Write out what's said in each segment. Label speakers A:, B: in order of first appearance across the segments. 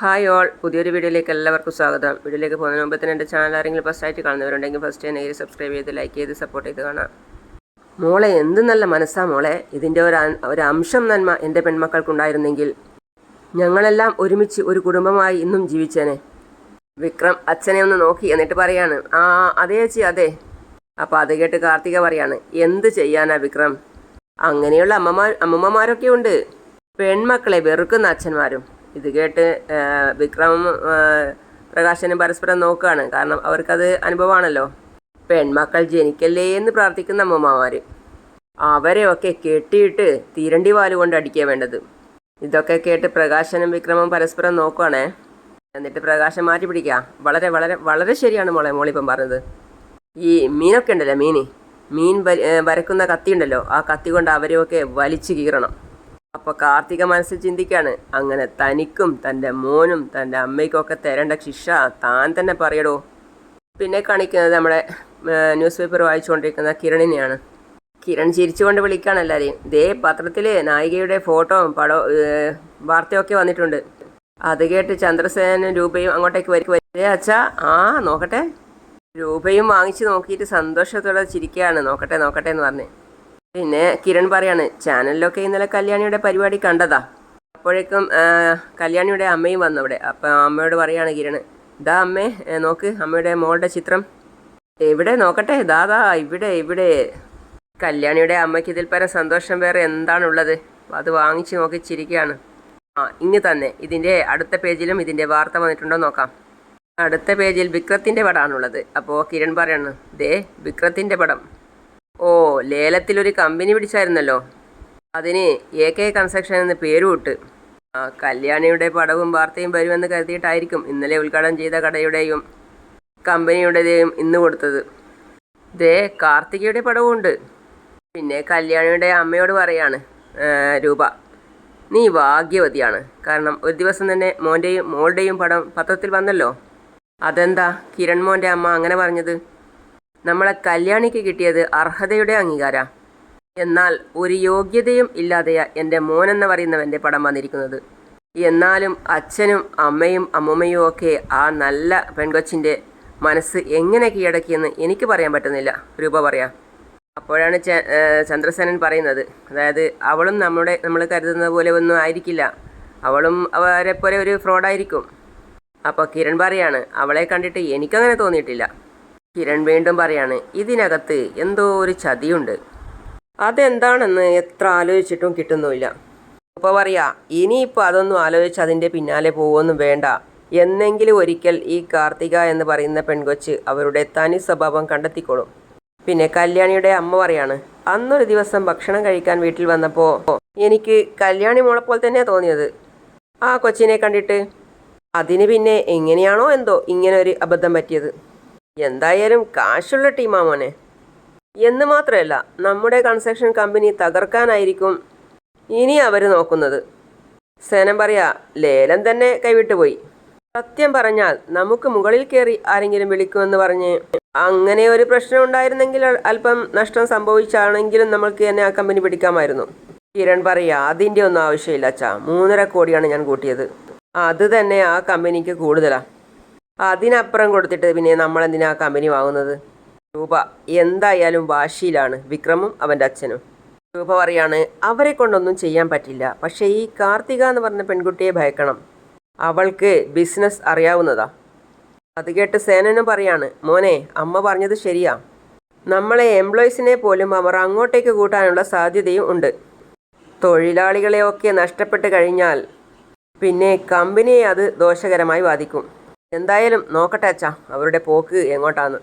A: Hi all പുതിയൊരു വീഡിയോയിലേക്ക് എല്ലാവർക്കും സ്വാഗതം. വീഡിയോയിലേക്ക് പോകുന്നതിന് മുമ്പ് തന്നെ എന്റെ ചാനൽ ആരെങ്കിലും ഫസ്റ്റ് ആയിട്ട് കാണുന്നവരുണ്ടെങ്കിൽ ഫസ്റ്റ് തന്നെ നേരി സബ്സ്ക്രൈബ് ചെയ്ത് ലൈക്ക് ചെയ്ത് സപ്പോർട്ട് ചെയ്ത് കാണാം. മോളെ എന്ത് നല്ല മനസ്സാ മോളെ. ഇതിന്റെ ഒരു ഒരു അംശം നന്മ എന്റെ പെൺമക്കൾക്കുണ്ടായിരുന്നെങ്കിൽ ഞങ്ങളെല്ലാം ഒരുമിച്ച് ഒരു കുടുംബമായി ഇന്നും ജീവിച്ചേനെ. വിക്രം അച്ഛനെ ഒന്ന് നോക്കി എന്നിട്ട് പറയാണ് ആ അതേ ചേച്ചി അതെ. അപ്പോൾ അത് കേട്ട് കാർത്തിക പറയാണ് എന്ത് ചെയ്യാനാ വിക്രം? അങ്ങനെയുള്ള അമ്മമാർ അമ്മമ്മമാരൊക്കെ ഉണ്ട്. പെൺമക്കളെ വെറുക്കുന്ന അച്ഛന്മാരും. ഇത് കേട്ട് വിക്രമും പ്രകാശനും പരസ്പരം നോക്കുകയാണ് കാരണം അവർക്കത് അനുഭവമാണല്ലോ. പെൺമക്കൾ ജനിക്കല്ലേ എന്ന് പ്രാർത്ഥിക്കുന്ന അമ്മമാർ അവരെയൊക്കെ കെട്ടിയിട്ട് തീരണ്ടി വാലുകൊണ്ട് അടിക്കുക വേണ്ടത്. ഇതൊക്കെ കേട്ട് പ്രകാശനും വിക്രമും പരസ്പരം നോക്കുവാണേ. എന്നിട്ട് പ്രകാശം മാറ്റി പിടിക്കുക വളരെ വളരെ വളരെ ശരിയാണ് മോളെ മോളിപ്പം പറഞ്ഞത്. ഈ മീനൊക്കെ ഉണ്ടല്ലോ മീന്? മീൻ വരക്കുന്ന കത്തി ഉണ്ടല്ലോ. ആ കത്തി കൊണ്ട് അവരെയൊക്കെ വലിച്ചു കീറണം. അപ്പോൾ കാർത്തിക മനസ്സിൽ ചിന്തിക്കാണ് അങ്ങനെ തനിക്കും തന്റെ മോനും തന്റെ അമ്മയ്ക്കൊക്കെ തരേണ്ട ശിക്ഷ താൻ തന്നെ പറയടോ. പിന്നെ കാണിക്കുന്നത് നമ്മുടെ ന്യൂസ് പേപ്പർ വായിച്ചുകൊണ്ടിരിക്കുന്ന കിരണിനെയാണ്. കിരൺ ചിരിച്ചുകൊണ്ട് വിളിക്കുകയാണ് എല്ലാവരെയും ദേ പത്രത്തിൽ നായികയുടെ ഫോട്ടോയും പടവും വാർത്തയൊക്കെ വന്നിട്ടുണ്ട്. അത് കേട്ട് ചന്ദ്രസേനും രൂപയും അങ്ങോട്ടേക്ക് വരും ദേ അച്ഛാ ആ നോക്കട്ടെ. രൂപയും വാങ്ങിച്ച് നോക്കിയിട്ട് സന്തോഷത്തോടെ ചിരിക്കുകയാണ്. നോക്കട്ടെ നോക്കട്ടെ എന്ന് പറഞ്ഞ്. പിന്നെ കിരൺ പറയാണ് ചാനലിലൊക്കെ ഇന്നലെ കല്യാണിയുടെ പരിപാടി കണ്ടതാ. അപ്പോഴേക്കും കല്യാണിയുടെ അമ്മയും വന്നു അവിടെ അപ്പം അമ്മയോട് പറയാണ് കിരൺ ദാ അമ്മേ നോക്ക് അമ്മയുടെ മോളുടെ ചിത്രം. എവിടെ നോക്കട്ടെ? ദാദാ ഇവിടെ ഇവിടെ. കല്യാണിയുടെ അമ്മയ്ക്ക് ഇതിൽ പരം സന്തോഷം വേറെ എന്താണുള്ളത്? അത് വാങ്ങിച്ച് നോക്കി ചിരിക്കുകയാണ് ആ ഇങ്ങ് തന്നെ. ഇതിന്റെ അടുത്ത പേജിലും ഇതിന്റെ വാർത്ത വന്നിട്ടുണ്ടോ നോക്കാം. അടുത്ത പേജിൽ വിക്രത്തിന്റെ പടമാണുള്ളത് അപ്പോൾ കിരൺ പറയാണ് ദേ വിക്രത്തിന്റെ പടം. ഓ ലേലത്തിലൊരു കമ്പനി പിടിച്ചായിരുന്നല്ലോ. അതിന് എ കെ കൺസ്ട്രക്ഷൻ എന്ന് പേരും ഇട്ട് ആ കല്യാണിയുടെ പടവും വാർത്തയും വരുമെന്ന് കരുതിയിട്ടായിരിക്കും ഇന്നലെ ഉദ്ഘാടനം ചെയ്ത കടയുടെയും കമ്പനിയുടേതെയും ഇന്ന് കൊടുത്തത്. ദേ കാർത്തികയുടെ പടവും ഉണ്ട് പിന്നെ കല്യാണിയുടെ അമ്മയോട് പറയാണ് രൂപ നീ ഭാഗ്യവതിയാണ്. കാരണം ഒരു ദിവസം തന്നെ മോന്റെയും മോളുടെയും പടം പത്രത്തിൽ വന്നല്ലോ. അതെന്താ കിരൺ മോന്റെ അമ്മ അങ്ങനെ പറഞ്ഞത്? നമ്മളെ കല്യാണിക്ക് കിട്ടിയത് അർഹതയുടെ അംഗീകാര. എന്നാൽ ഒരു യോഗ്യതയും ഇല്ലാതെയാ എന്റെ മോനെന്ന് പറയുന്നവന്റെ പടം വന്നിരിക്കുന്നത്. എന്നാലും അച്ഛനും അമ്മയും അമ്മൂമ്മയും ഒക്കെ ആ നല്ല പെൺകൊച്ചിന്റെ മനസ്സ് എങ്ങനെ കീഴടക്കിയെന്ന് എനിക്ക് പറയാൻ പറ്റുന്നില്ല. രൂപ പറയാം. അപ്പോഴാണ് ചന്ദ്രസേനൻ പറയുന്നത്. അതായത് അവളും നമ്മുടെ നമ്മൾ കരുതുന്ന പോലെ ഒന്നും ആയിരിക്കില്ല. അവളും അവരെ പോലെ ഒരു ഫ്രോഡായിരിക്കും അപ്പോൾ കിരൺ പറയാണ് അവളെ കണ്ടിട്ട് എനിക്കങ്ങനെ തോന്നിയിട്ടില്ല. കിരൺ വീണ്ടും പറയാണ് ഇതിനകത്ത് എന്തോ ഒരു ചതിയുണ്ട്. അതെന്താണെന്ന് എത്ര ആലോചിച്ചിട്ടും കിട്ടുന്നുമില്ല. അപ്പോൾ പറയാ ഇനിയിപ്പോൾ അതൊന്നും ആലോചിച്ച് അതിന്റെ പിന്നാലെ പോവൊന്നും വേണ്ട. എന്നെങ്കിലും ഒരിക്കൽ ഈ കാർത്തിക എന്ന് പറയുന്ന പെൺകൊച്ച് അവരുടെ തനി സ്വഭാവം കണ്ടെത്തിക്കോളും. പിന്നെ കല്യാണിയുടെ അമ്മ പറയാണ് അന്നൊരു ദിവസം ഭക്ഷണം കഴിക്കാൻ വീട്ടിൽ വന്നപ്പോൾ എനിക്ക് കല്യാണി മോളെ പോലെ തന്നെയാണ് തോന്നിയത്. ആ കൊച്ചിനെ കണ്ടിട്ട് അതിന് പിന്നെ എങ്ങനെയാണോ എന്തോ ഇങ്ങനെ ഒരു അബദ്ധം പറ്റിയത്. എന്തായാലും കാശുള്ള ടീമാ മോനെ. എന്ന് മാത്രമല്ല നമ്മുടെ കൺസ്ട്രക്ഷൻ കമ്പനി തകർക്കാനായിരിക്കും ഇനി അവർ നോക്കുന്നത്. സേനം പറയാ ലേലം തന്നെ കൈവിട്ടു പോയി. സത്യം പറഞ്ഞാൽ നമുക്ക് മുകളിൽ കയറി ആരെങ്കിലും വിളിക്കുമെന്ന് പറഞ്ഞ് അങ്ങനെ ഒരു പ്രശ്നം ഉണ്ടായിരുന്നെങ്കിൽ അല്പം നഷ്ടം സംഭവിച്ചാണെങ്കിലും നമ്മൾക്ക് തന്നെ ആ കമ്പനി പിടിക്കാമായിരുന്നു. കിരൺ പറയാ അതിന്റെ ഒന്നും ആവശ്യമില്ല അച്ഛാ. മൂന്നര കോടിയാണ് ഞാൻ കൂട്ടിയത്. അത് തന്നെ ആ കമ്പനിക്ക് കൂടുതലാ. അതിനപ്പുറം കൊടുത്തിട്ട് പിന്നെ നമ്മൾ എന്തിനാ കമ്പനി വാങ്ങുന്നത്? രൂപ. എന്തായാലും വാശിയിലാണ്. വിക്രമും അവന്റെ അച്ഛനും. രൂപ പറയാണ് അവരെ കൊണ്ടൊന്നും ചെയ്യാൻ പറ്റില്ല. പക്ഷേ ഈ കാർത്തിക എന്ന് പറഞ്ഞ പെൺകുട്ടിയെ ഭയക്കണം. അവൾക്ക് ബിസിനസ് അറിയാവുന്നതാ. അത് കേട്ട് സേനനും പറയാണ് മോനെ അമ്മ പറഞ്ഞത് ശരിയാ. നമ്മളെ എംപ്ലോയീസിനെ പോലും അവർ അങ്ങോട്ടേക്ക് കൂട്ടാനുള്ള സാധ്യതയും ഉണ്ട്. തൊഴിലാളികളെയൊക്കെ നഷ്ടപ്പെട്ട് കഴിഞ്ഞാൽ പിന്നെ കമ്പനിയെ അത് ദോഷകരമായി ബാധിക്കും. എന്തായാലും നോക്കട്ടെ അച്ഛാ അവരുടെ പോക്ക് എങ്ങോട്ടാന്ന്.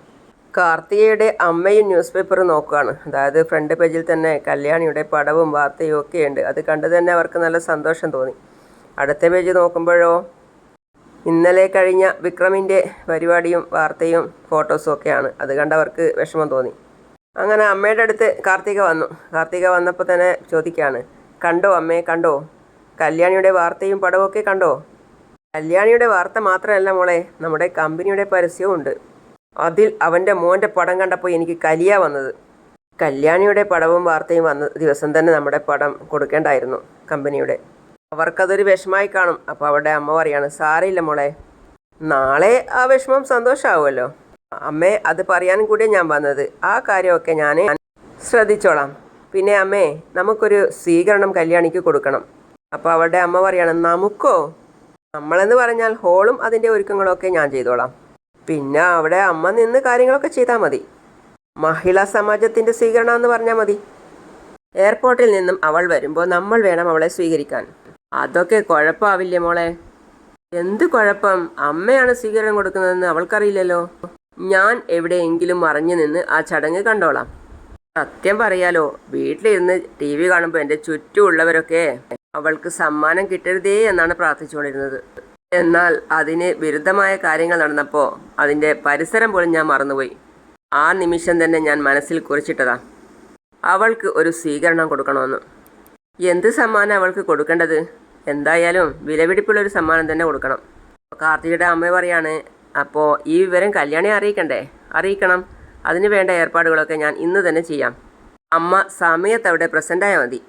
A: കാർത്തികയുടെ അമ്മയും ന്യൂസ് പേപ്പർ നോക്കുകയാണ് അതായത് ഫ്രണ്ട് പേജിൽ തന്നെ കല്യാണിയുടെ പടവും വാർത്തയും ഒക്കെ ഉണ്ട്. അത് കണ്ടു തന്നെ അവർക്ക് നല്ല സന്തോഷം തോന്നി. അടുത്ത പേജ് നോക്കുമ്പോഴോ? ഇന്നലെ കഴിഞ്ഞ വിക്രമിന്റെ പരിപാടിയും വാർത്തയും ഫോട്ടോസും ഒക്കെയാണ്. അത് കണ്ടവർക്ക് വിഷമം തോന്നി. അങ്ങനെ അമ്മയുടെ അടുത്ത് കാർത്തിക വന്നു. കാർത്തിക വന്നപ്പോൾ തന്നെ ചോദിക്കുകയാണ് കണ്ടോ അമ്മേ കണ്ടോ? കല്യാണിയുടെ വാർത്തയും പടവും ഒക്കെ കണ്ടോ? കല്യാണിയുടെ വാർത്ത മാത്രമല്ല മോളെ നമ്മുടെ കമ്പനിയുടെ പരസ്യവും ഉണ്ട്. അതിൽ അവന്റെ മോന്റെ പടം കണ്ടപ്പോൾ എനിക്ക് കലിയ വന്നത്. കല്യാണിയുടെ പടവും വാർത്തയും വന്ന ദിവസം തന്നെ നമ്മുടെ പടം കൊടുക്കേണ്ടായിരുന്നു കമ്പനിയുടെ. അവർക്കതൊരു വിഷമമായി കാണും. അപ്പോൾ അവരുടെ അമ്മ പറയാണ് സാരയില്ല മോളെ നാളെ ആ വിഷമം സന്തോഷമാവുമല്ലോ അമ്മേ അത് പറയാനും കൂടി ഞാൻ വന്നത്. ആ കാര്യമൊക്കെ ഞാൻ ശ്രദ്ധിച്ചോളാം. പിന്നെ അമ്മേ നമുക്കൊരു സ്വീകരണം കല്യാണിക്ക് കൊടുക്കണം. അപ്പോൾ അവളുടെ അമ്മ പറയാണ് നമുക്കോ? നമ്മളെന്ന് പറഞ്ഞാൽ ഹോളും അതിന്റെ ഒരുക്കങ്ങളൊക്കെ ഞാൻ ചെയ്തോളാം. പിന്നെ അവിടെ അമ്മ നിന്ന് കാര്യങ്ങളൊക്കെ ചെയ്താൽ മതി. മഹിളാ സമാജത്തിന്റെ സ്വീകരണം എന്ന് പറഞ്ഞാൽ മതി. എയർപോർട്ടിൽ നിന്നും അവൾ വരുമ്പോൾ നമ്മൾ വേണം അവളെ സ്വീകരിക്കാൻ. അതൊക്കെ കുഴപ്പമാവില്ലേ മോളെ? എന്ത് കുഴപ്പം? അമ്മയാണ് സ്വീകരണം കൊടുക്കുന്നതെന്ന് അവൾക്കറിയില്ലല്ലോ. ഞാൻ എവിടെയെങ്കിലും മറിഞ്ഞു നിന്ന് ആ ചടങ്ങ് കണ്ടോളാം. സത്യം പറയാലോ വീട്ടിലിരുന്ന് ടി വി കാണുമ്പോൾ എന്റെ ചുറ്റുമുള്ളവരൊക്കെ അവൾക്ക് സമ്മാനം കിട്ടരുതേ എന്നാണ് പ്രാർത്ഥിച്ചുകൊണ്ടിരുന്നത്. എന്നാൽ അതിന് വിരുദ്ധമായ കാര്യങ്ങൾ നടന്നപ്പോൾ അതിന്റെ പരിസരം പോലും ഞാൻ മറന്നുപോയി. ആ നിമിഷം തന്നെ ഞാൻ മനസ്സിൽ കുറിച്ചിട്ടതാ. അവൾക്ക് ഒരു സ്വീകരണം കൊടുക്കണമെന്ന്. എന്ത് സമ്മാനം അവൾക്ക് കൊടുക്കേണ്ടത്? എന്തായാലും വിലപിടിപ്പുള്ളൊരു സമ്മാനം തന്നെ കൊടുക്കണം. കാർത്തികയുടെ അമ്മ പറയാണ് അപ്പോൾ ഈ വിവരം കല്യാണി അറിയിക്കണ്ടേ? അറിയിക്കണം. അതിന് വേണ്ട ഏർപ്പാടുകളൊക്കെ ഞാൻ ഇന്ന് തന്നെ ചെയ്യാം. അമ്മ സമയത്ത് അവിടെ പ്രസന്റായാൽ മതി.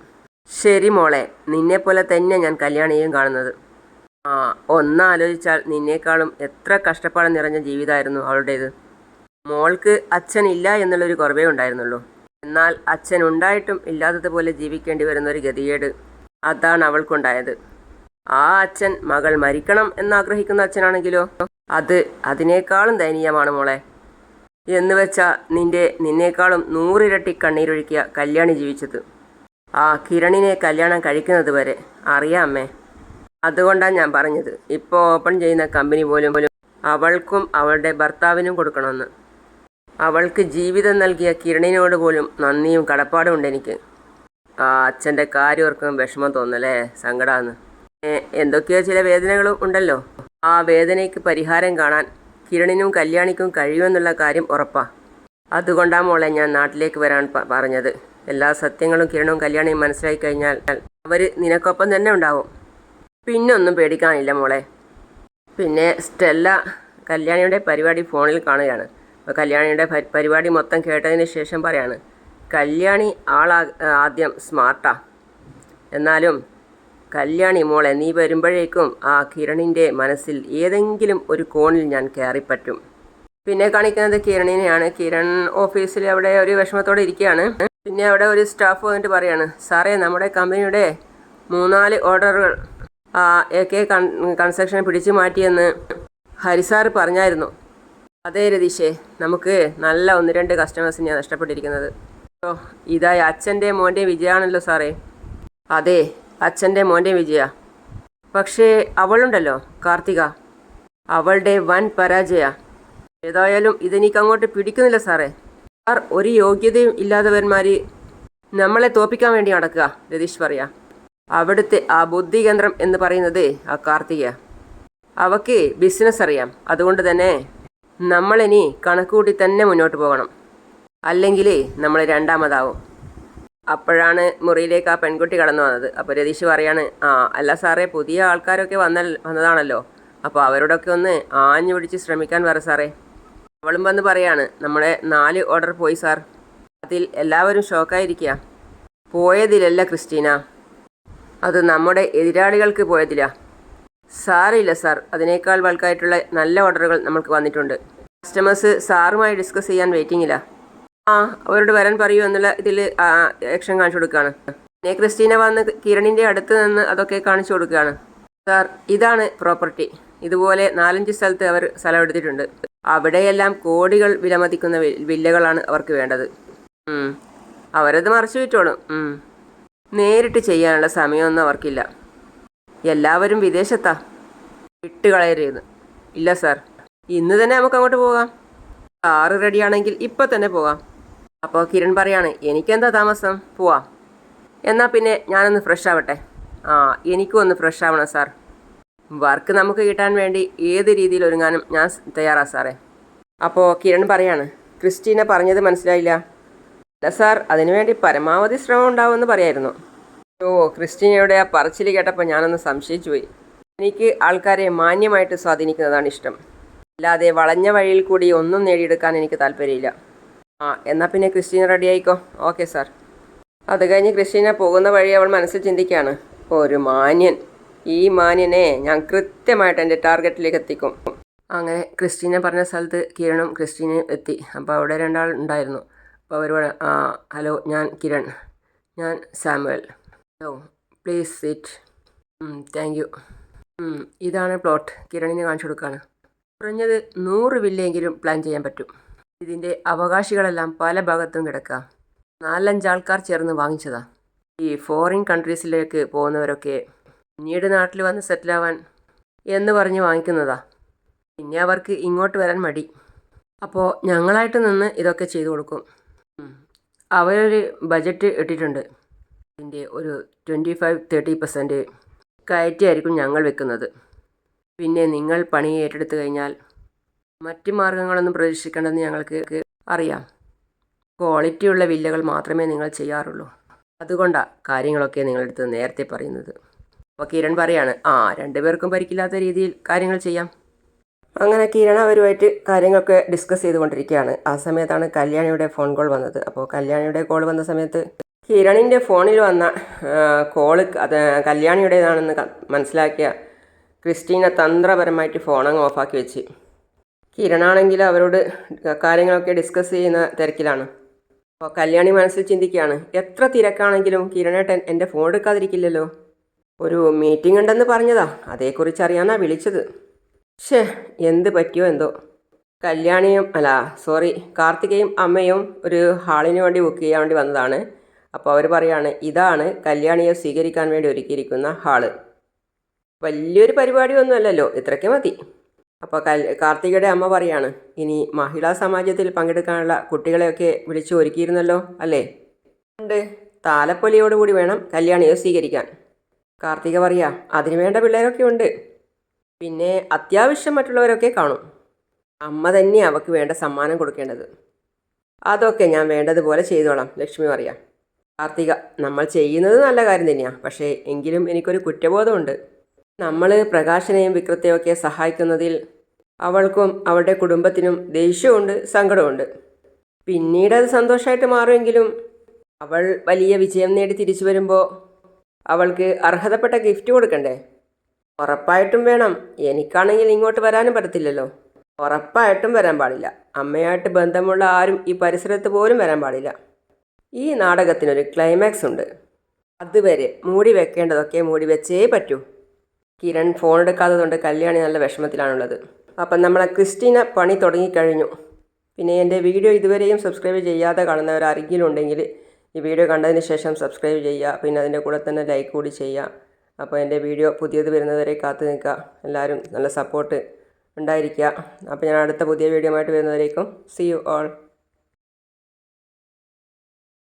A: ശരി മോളെ നിന്നെപ്പോലെ തന്നെ ഞാൻ കല്യാണിയെയും കാണുന്നത്. ആ ഒന്നാലോചിച്ചാൽ നിന്നേക്കാളും എത്ര കഷ്ടപ്പാട് നിറഞ്ഞ ജീവിതമായിരുന്നു അവളുടേത്. മോൾക്ക് അച്ഛൻ ഇല്ല എന്നുള്ളൊരു കുറവേ ഉണ്ടായിരുന്നുള്ളൂ. എന്നാൽ അച്ഛൻ ഉണ്ടായിട്ടും ഇല്ലാത്തതുപോലെ ജീവിക്കേണ്ടി വരുന്ന ഒരു ഗതികേട് അതാണ് അവൾക്കുണ്ടായത്. ആ അച്ഛൻ മകൾ മരിക്കണം എന്നാഗ്രഹിക്കുന്ന അച്ഛനാണെങ്കിലോ? അത് അതിനേക്കാളും ദയനീയമാണ് മോളെ. എന്ന് വെച്ചാ നിന്റെ നിന്നേക്കാളും നൂറിരട്ടി കണ്ണീരൊഴുക്കിയ കല്യാണി ജീവിച്ചത്. ആ കിരണിനെ കല്യാണം കഴിക്കുന്നത് വരെ. അറിയാമേ? അതുകൊണ്ടാണ് ഞാൻ പറഞ്ഞത്. ഇപ്പോൾ ഓപ്പൺ ചെയ്യുന്ന കമ്പനി പോലും പോലും അവൾക്കും അവളുടെ ഭർത്താവിനും കൊടുക്കണമെന്ന്. അവൾക്ക് ജീവിതം നൽകിയ കിരണിനോട് പോലും നന്ദിയും കടപ്പാടും ഉണ്ട് എനിക്ക്. ആ അച്ഛന്റെ കാര്യം ഓർക്കും വിഷമം തോന്നല്ലേ? സങ്കടമാണ് എന്തൊക്കെയോ ചില വേദനകളും ഉണ്ടല്ലോ. ആ വേദനയ്ക്ക് പരിഹാരം കാണാൻ കിരണിനും കല്യാണിക്കും കഴിയുമെന്നുള്ള കാര്യം ഉറപ്പാ. അതുകൊണ്ടാണ് മോളെ ഞാൻ നാട്ടിലേക്ക് വരാൻ പറഞ്ഞത്. എല്ലാ സത്യങ്ങളും കിരണവും കല്യാണിയും മനസ്സിലാക്കി കഴിഞ്ഞാൽ അവർ നിനക്കൊപ്പം തന്നെ ഉണ്ടാവും. പിന്നെ ഒന്നും പേടിക്കാനില്ല മോളെ. പിന്നെ സ്റ്റെല്ല കല്യാണിയുടെ പരിപാടി ഫോണിൽ കാണുകയാണ്. അപ്പോൾ കല്യാണിയുടെ പരിപാടി മൊത്തം കേട്ടതിന് ശേഷം പറയാണ് കല്യാണി ആളാ ആദ്യം സ്മാർട്ടാ. എന്നാലും കല്യാണി മോളെ നീ വരുമ്പോഴേക്കും ആ കിരണിന്റെ മനസ്സിൽ ഏതെങ്കിലും ഒരു കോണിൽ ഞാൻ കയറിപ്പറ്റും. പിന്നെ കാണിക്കുന്നത് കിരണിനെയാണ്. കിരൺ ഓഫീസിൽ അവിടെ ഒരു വിഷമത്തോടെ ഇരിക്കുകയാണ്. പിന്നെ അവിടെ ഒരു സ്റ്റാഫ് വന്നിട്ട് പറയാണ് സാറേ നമ്മുടെ കമ്പനിയുടെ മൂന്നാൽ ഓർഡറുകൾ എ കെ കൺ കൺസ്ട്രക്ഷൻ പിടിച്ചു മാറ്റിയെന്ന് ഹരിസാർ പറഞ്ഞായിരുന്നു. അതേ രതീഷേ നമുക്ക് നല്ല ഒന്ന് രണ്ട് കസ്റ്റമേഴ്സിനെയാണ് നഷ്ടപ്പെട്ടിരിക്കുന്നത്. ഓ ഇതായി അച്ഛന്റെ മോന്റെ വിജയമാണല്ലോ സാറേ. അതെ അച്ഛന്റെ മോന്റെ വിജയ. പക്ഷേ അവളുണ്ടല്ലോ കാർത്തിക. അവളുടെ വൻ പരാജയ. ഏതായാലും ഇതെനിക്ക് അങ്ങോട്ട് പിടിക്കുന്നില്ല സാറേ. സാർ ഒരു യോഗ്യതയും ഇല്ലാത്തവന്മാർ നമ്മളെ തോപ്പിക്കാൻ വേണ്ടി നടക്കുക രതീഷ് പറയാ. അവിടുത്തെ ആ ബുദ്ധികേന്ദ്രം എന്ന് പറയുന്നത് ആ കാർത്തിക അവക്ക് ബിസിനസ് അറിയാം. അതുകൊണ്ട് തന്നെ നമ്മളിനി കണക്കുകൂട്ടി തന്നെ മുന്നോട്ട് പോകണം. അല്ലെങ്കിൽ നമ്മൾ രണ്ടാമതാവും. അപ്പോഴാണ് മുറിയിലേക്ക് ആ പെൺകുട്ടി കടന്നു വന്നത്. അപ്പോൾ രതീഷ് പറയാണ് ആ അല്ല സാറേ പുതിയ ആൾക്കാരൊക്കെ വന്ന വന്നതാണല്ലോ. അപ്പോൾ അവരോടൊക്കെ ഒന്ന് ആഞ്ഞു പിടിച്ച് ശ്രമിക്കാൻ പറ സാറേ. അവളും വന്ന് പറയാണ് നമ്മുടെ നാല് ഓർഡർ പോയി സാർ അതിൽ എല്ലാവരും ഷോക്കായിരിക്കുക പോയതിലല്ല ക്രിസ്റ്റീന. അത് നമ്മുടെ എതിരാളികൾക്ക് പോയതില്ല സാറില്ല സാർ അതിനേക്കാൾ ബൾക്കായിട്ടുള്ള നല്ല ഓർഡറുകൾ നമ്മൾക്ക് വന്നിട്ടുണ്ട്. കസ്റ്റമേഴ്സ് സാറുമായി ഡിസ്കസ് ചെയ്യാൻ വെയിറ്റിംഗില്ല ആ അവരോട് വരാൻ പറയൂ എന്നുള്ള ഇതിൽ ആക്ഷൻ കാണിച്ചു കൊടുക്കുകയാണ് പിന്നെ ക്രിസ്റ്റീന വന്ന് കിരണിന്റെ അടുത്ത് നിന്ന് അതൊക്കെ കാണിച്ചു കൊടുക്കുകയാണ് സാർ ഇതാണ് പ്രോപ്പർട്ടി ഇതുപോലെ നാലഞ്ച് സ്ഥലത്ത് അവർ സ്ഥലം എടുത്തിട്ടുണ്ട്. അവിടെയെല്ലാം കോടികൾ വിലമതിക്കുന്ന വില്ലകളാണ് അവർക്ക് വേണ്ടത്. അവരത് മറച്ചു വിറ്റോളും നേരിട്ട് ചെയ്യാനുള്ള സമയമൊന്നും അവർക്കില്ല. എല്ലാവരും വിദേശത്താ. വിട്ടുകളയരുത്. ഇല്ല സാർ. ഇന്ന് തന്നെ നമുക്ക് അങ്ങോട്ട് പോകാം. കാറ് റെഡിയാണെങ്കിൽ ഇപ്പം തന്നെ പോകാം. അപ്പോൾ കിരൺ പറയാണ് എനിക്കെന്താ താമസം? പോവാം. എന്നാൽ പിന്നെ ഞാനൊന്ന് ഫ്രഷ് ആവട്ടെ. ആ എനിക്കും ഒന്ന് ഫ്രഷ് ആവണം സാർ. വർക്ക് നമുക്ക് കിട്ടാൻ വേണ്ടി ഏത് രീതിയിൽ ഒരുങ്ങാനും ഞാൻ തയ്യാറാണ് സാറേ. അപ്പോൾ കിരൺ പറയാണ് ക്രിസ്റ്റീന പറഞ്ഞത് മനസ്സിലായില്ല? അല്ല സാർ അതിനുവേണ്ടി പരമാവധി ശ്രമം ഉണ്ടാവുമെന്ന് പറയായിരുന്നു. ഓ ക്രിസ്റ്റീനയുടെ ആ പറച്ചിൽ കേട്ടപ്പോൾ ഞാനൊന്ന് സംശയിച്ചു പോയി. എനിക്ക് ആൾക്കാരെ മാന്യമായിട്ട് സ്വാധീനിക്കുന്നതാണ് ഇഷ്ടം. അല്ലാതെ വളഞ്ഞ വഴിയിൽ കൂടി ഒന്നും നേടിയെടുക്കാൻ എനിക്ക് താല്പര്യമില്ല. ആ എന്നാൽ പിന്നെ ക്രിസ്റ്റീന റെഡി ആയിക്കോ. Okay sir. അത് കഴിഞ്ഞ് ക്രിസ്റ്റീന പോകുന്ന വഴി അവൾ മനസ്സിൽ ചിന്തിക്കുകയാണ്. ഒരു മാന്യൻ. ഈ മാന്യനെ ഞാൻ കൃത്യമായിട്ട് എന്റെ ടാർഗറ്റിലേക്ക് എത്തിക്കും. അങ്ങനെ ക്രിസ്റ്റീനെ പറഞ്ഞ സ്ഥലത്ത് കിരണും ക്രിസ്റ്റീനയും എത്തി. അപ്പോൾ അവിടെ രണ്ടാൾ ഉണ്ടായിരുന്നു. അപ്പോൾ അവർ ഹലോ ഞാൻ കിരൺ. ഞാൻ Samuel. Hello please sit. Thank you. ഇതാണ് പ്ലോട്ട്. കിരണിന് കാണിച്ചു കൊടുക്കുകയാണ് കുറഞ്ഞത് നൂറ് വില്ലെങ്കിലും പ്ലാൻ ചെയ്യാൻ പറ്റും. ഇതിന്റെ അവകാശികളെല്ലാം പല ഭാഗത്തും കിടക്കുക നാലഞ്ചാൾക്കാർ ചേർന്ന് വാങ്ങിച്ചതാണ് ഈ ഫോറിൻ കൺട്രീസിലേക്ക് പോകുന്നവരൊക്കെ പിന്നീട് നാട്ടിൽ വന്ന് സെറ്റിലാവാൻ എന്ന് പറഞ്ഞ് വാങ്ങിക്കുന്നതാ. പിന്നെ അവർക്ക് ഇങ്ങോട്ട് വരാൻ മടി. അപ്പോൾ ഞങ്ങളായിട്ട് നിന്ന് ഇതൊക്കെ ചെയ്തു കൊടുക്കും. അവരൊരു ബജറ്റ് ഇട്ടിട്ടുണ്ട്. ഇതിന്റെ ഒരു ട്വന്റി ഫൈവ് തേർട്ടി പെർസെന്റ് കയറ്റിയായിരിക്കും ഞങ്ങൾ വെക്കുന്നത്. പിന്നെ നിങ്ങൾ പണി ഏറ്റെടുത്തു കഴിഞ്ഞാൽ മറ്റ് മാർഗങ്ങളൊന്നും പ്രതീക്ഷിക്കേണ്ടെന്ന് ഞങ്ങൾക്ക് അറിയാം. ക്വാളിറ്റിയുള്ള വില്ലകൾ മാത്രമേ നിങ്ങൾ ചെയ്യാറുള്ളൂ. അതുകൊണ്ടാണ് കാര്യങ്ങളൊക്കെ നിങ്ങളെടുത്ത് നേരത്തെ പറയുന്നത്. അപ്പോൾ കിരൺ പറയാണ് ആ രണ്ടുപേർക്കും പരിക്കില്ലാത്ത രീതിയിൽ കാര്യങ്ങൾ ചെയ്യാം. അങ്ങനെ കിരൺ അവരുമായിട്ട് കാര്യങ്ങളൊക്കെ ഡിസ്കസ് ചെയ്തുകൊണ്ടിരിക്കുകയാണ്. ആ സമയത്താണ് കല്യാണിയുടെ ഫോൺ കോൾ വന്നത്. അപ്പോൾ കല്യാണിയുടെ കോൾ വന്ന സമയത്ത് കിരണിന്റെ ഫോണിൽ വന്ന കോൾ അത് കല്യാണിയുടേതാണെന്ന് മനസ്സിലാക്കിയ ക്രിസ്റ്റീന തന്ത്രപരമായിട്ട് ഫോൺ അങ്ങ് ഓഫാക്കി വെച്ച്. കിരണാണെങ്കിൽ അവരോട് കാര്യങ്ങളൊക്കെ ഡിസ്കസ് ചെയ്യുന്ന തിരക്കിലാണ്. അപ്പോൾ കല്യാണി മനസ്സിൽ ചിന്തിക്കുകയാണ് എത്ര തിരക്കാണെങ്കിലും കിരണേട്ടൻ എന്റെ ഫോൺ എടുക്കാതിരിക്കില്ലല്ലോ? ഒരു മീറ്റിംഗ് ഉണ്ടെന്ന് പറഞ്ഞതാ. അതേക്കുറിച്ച് അറിയാനാ വിളിച്ചത്. ഷേ എന്ത് പറ്റിയോ എന്തോ. കല്യാണിയും അല്ല സോറി കാർത്തികയും അമ്മയും ഒരു ഹാളിന് വേണ്ടി ബുക്ക് ചെയ്യാൻ വേണ്ടി വന്നതാണ്. അപ്പോൾ അവർ പറയാണ് ഇതാണ് കല്യാണിയെ സ്വീകരിക്കാൻ വേണ്ടി ഒരുക്കിയിരിക്കുന്ന ഹാൾ. വലിയൊരു പരിപാടിയൊന്നുമല്ലല്ലോ ഇത്രയ്ക്ക് മതി. അപ്പോൾ കൽ കാർത്തികയുടെ അമ്മ പറയാണ് ഇനി മഹിളാ സമാജത്തിൽ പങ്കെടുക്കാനുള്ള കുട്ടികളെയൊക്കെ വിളിച്ചു ഒരുക്കിയിരുന്നല്ലോ അല്ലേ? ഉണ്ട്. താലപ്പൊലിയോടുകൂടി വേണം കല്യാണിയെ സ്വീകരിക്കാൻ. കാർത്തിക പറയാ അതിനു വേണ്ട പിള്ളേരൊക്കെ ഉണ്ട്. പിന്നെ അത്യാവശ്യം മറ്റുള്ളവരൊക്കെ കാണും. അമ്മ തന്നെ അവക്ക് വേണ്ട സമ്മാനം കൊടുക്കേണ്ടത്. അതൊക്കെ ഞാൻ വേണ്ടതുപോലെ ചെയ്തോളാം ലക്ഷ്മി പറയാം. കാർത്തിക നമ്മൾ ചെയ്യുന്നത് നല്ല കാര്യം തന്നെയാണ് പക്ഷേ എങ്കിലും എനിക്കൊരു കുറ്റബോധമുണ്ട്. നമ്മൾ പ്രകാശനെയും വിക്രത്തെയും ഒക്കെ സഹായിക്കുന്നതിൽ അവൾക്കും അവളുടെ കുടുംബത്തിനും ദേഷ്യമുണ്ട് സങ്കടമുണ്ട്. പിന്നീട് അത് സന്തോഷമായിട്ട് മാറുമെങ്കിലും അവൾ വലിയ വിജയം നേടി തിരിച്ചു വരുമ്പോൾ അവൾക്ക് അർഹതപ്പെട്ട ഗിഫ്റ്റ് കൊടുക്കണ്ടേ? ഉറപ്പായിട്ടും വേണം. എനിക്കാണെങ്കിൽ ഇങ്ങോട്ട് വരാനും പറ്റത്തില്ലല്ലോ. ഉറപ്പായിട്ടും വരാൻ പാടില്ല. അമ്മയായിട്ട് ബന്ധമുള്ള ആരും ഈ പരിസരത്ത് പോലും വരാൻ പാടില്ല. ഈ നാടകത്തിനൊരു ക്ലൈമാക്സ് ഉണ്ട്. അതുവരെ മൂടി വെക്കേണ്ടതൊക്കെ മൂടി വെച്ചേ പറ്റൂ. കിരൺ ഫോൺ എടുക്കാത്തതുകൊണ്ട് കല്യാണി നല്ല വിഷമത്തിലാണുള്ളത്. അപ്പം നമ്മളെ ക്രിസ്റ്റീന പണി തുടങ്ങിക്കഴിഞ്ഞു. പിന്നെ എന്റെ വീഡിയോ ഇതുവരെയും സബ്സ്ക്രൈബ് ചെയ്യാതെ കാണുന്നവർ ആരെങ്കിലും ഉണ്ടെങ്കിൽ ഈ വീഡിയോ കണ്ടതിന് ശേഷം സബ്സ്ക്രൈബ് ചെയ്യുക. പിന്നെ അതിന്റെ കൂടെ തന്നെ ലൈക്ക് കൂടി ചെയ്യുക. അപ്പോൾ എന്റെ വീഡിയോ പുതിയത് വരുന്നവരെ കാത്തു നിൽക്കുക. എല്ലാവരും നല്ല സപ്പോർട്ട് ഉണ്ടായിരിക്കുക. അപ്പോൾ ഞാൻ അടുത്ത പുതിയ വീഡിയോ ആയിട്ട് വരുന്നവരേക്കും സി യു ഓൾ